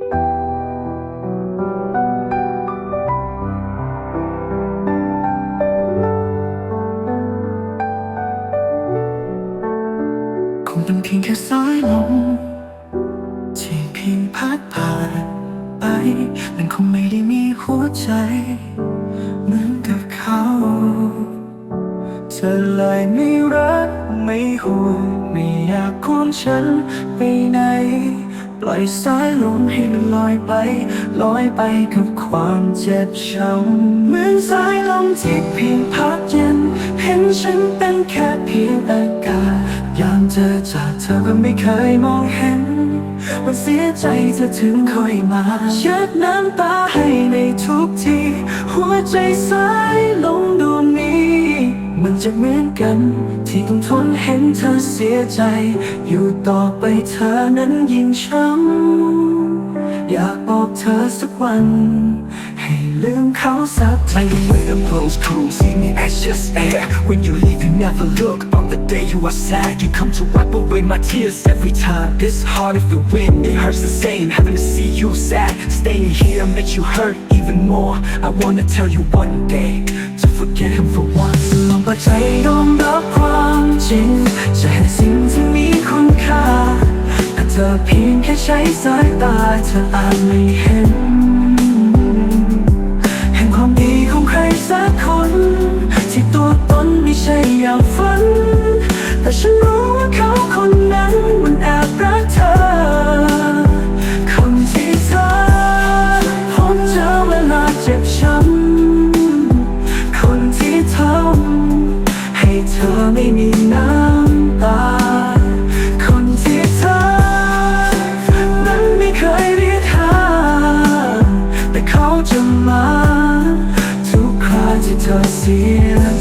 คงเป็นเพียงแค่สายลมที่เพียงพัดผ่านไป มันคงไม่ได้มีหัวใจ เหมือนกับเขา เธอเลยไม่รักไม่ห่วงไม่อยากควงฉันไปไหน ปล่อยสายลมให้มันลอยไป ลอยไปกับความเจ็บช้ำเหมือนสายลมที่เพียงพัดเย็น เห็นฉันเป็นแค่เพียงอากาศยามเจอจากเธอก็ไม่เคยมองเห็นว่าเสียใจเธอถึงคอยมาเช็ดน้ำตาให้ในทุกที หัวใจสายลงดวงนี้ มันจะเหมือนกัน ที่ต้องทนเห็นเธอเสียใจ อยู่ต่อไปเธอนั้นยิ่งช้ำอยากบอกเธอสักวัน ให้ลืมเขาสักที Like the way the blows cool, see me as just air When you leave, you never look On the day you are sad, you come to wipe away my tears every time It's hard if you win, it hurts the same Having to see you sad, staying here makes you hurt even more I wanna tell you one day, ใจยอมรับความจริง จะเห็นสิ่งที่มีคุณค่าแต่เธอเพียงแค่ใช้สายตาเธออาจไม่เห็น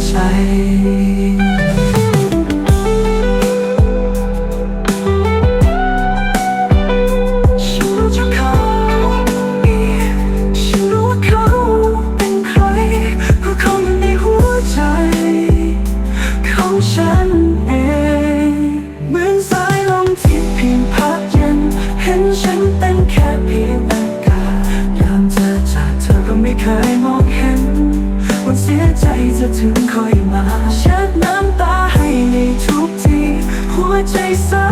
ใจ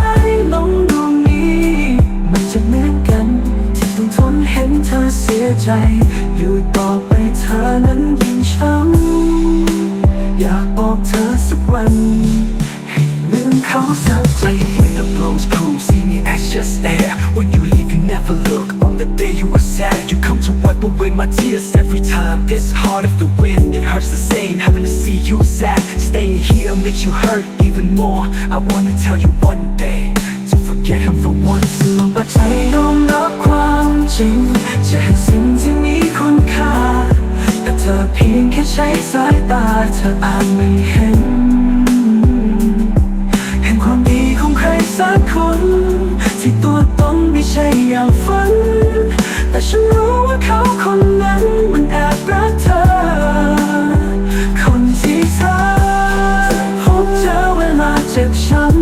สายลงดวงนี้ มันจะเหมือนกัน ที่ต้องทนเห็นเธอเสียใจ อยู่ต่อไปเธอนั้นยิ่งช้ำอยากบอกเธอสักวันให้ลืมเขาสักที When the blows cool, see me as just air When you leave, you never look On the day you were sad, you come to wipe away my tears every time It's hard if the wind, it hurts the same Having to see you sad, staying here makes you hurt even more I wanna tell you one day, to forget him for once ลองปิดใจยอมรับความจริงจะเห็นสิ่งที่มีคุณค่า แต่เธอเพียงแค่ใช้สายตาเธออาจไม่เห็น เห็นความดีของใครสักคน ที่ตัวตนไม่ใช่อย่างฝัน แต่ฉันรู้ว่าเขาคนนั้นมันแอบรักเธอ คนที่เธอพบเจอเวลาเจ็บช้ำ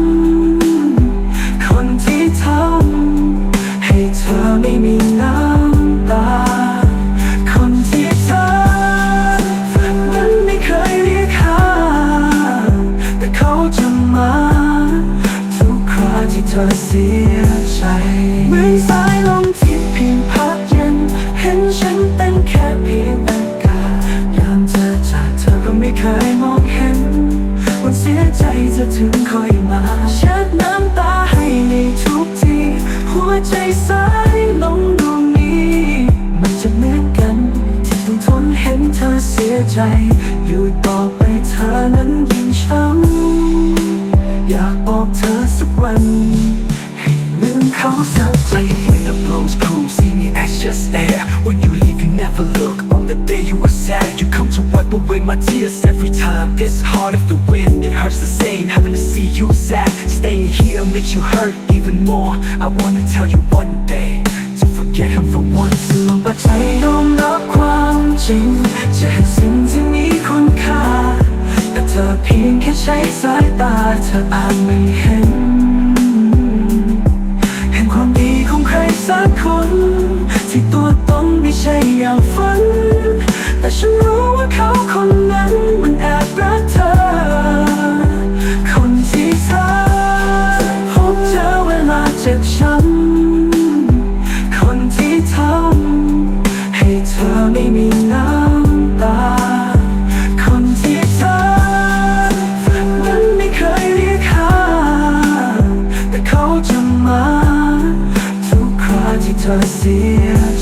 แค่เพียงอากาศยามเจอจากเธอก็ไม่เคยมองเห็นวันเสียใจจะถึงคอยมาเช็ดน้ำตาให้ในทุกที หัวใจสายลงดวงนี้ มันจะเหมือนกัน ที่ต้องทนเห็นเธอเสียใจ อยู่ต่อไปเธอนั้น tears every time It's hard if the wind, it hurts the same Having to see you sad, staying here makes you hurt even more I wanna tell you one day, to forget him for once ลองเปิดใจยอมรับความจริง จะเห็นสิ่งที่มีคุณค่า แต่เธอเพียงแค่ใช้สายตา เธออาจไม่เห็น เห็นความดีของใครสักคน เจ็บช้ำคนที่ทำให้เธอไม่มีน้ำตา คนที่เธอนั้นไม่เคยเรียกหาแต่เขาจะมา ทุกคราที่เธอเสีย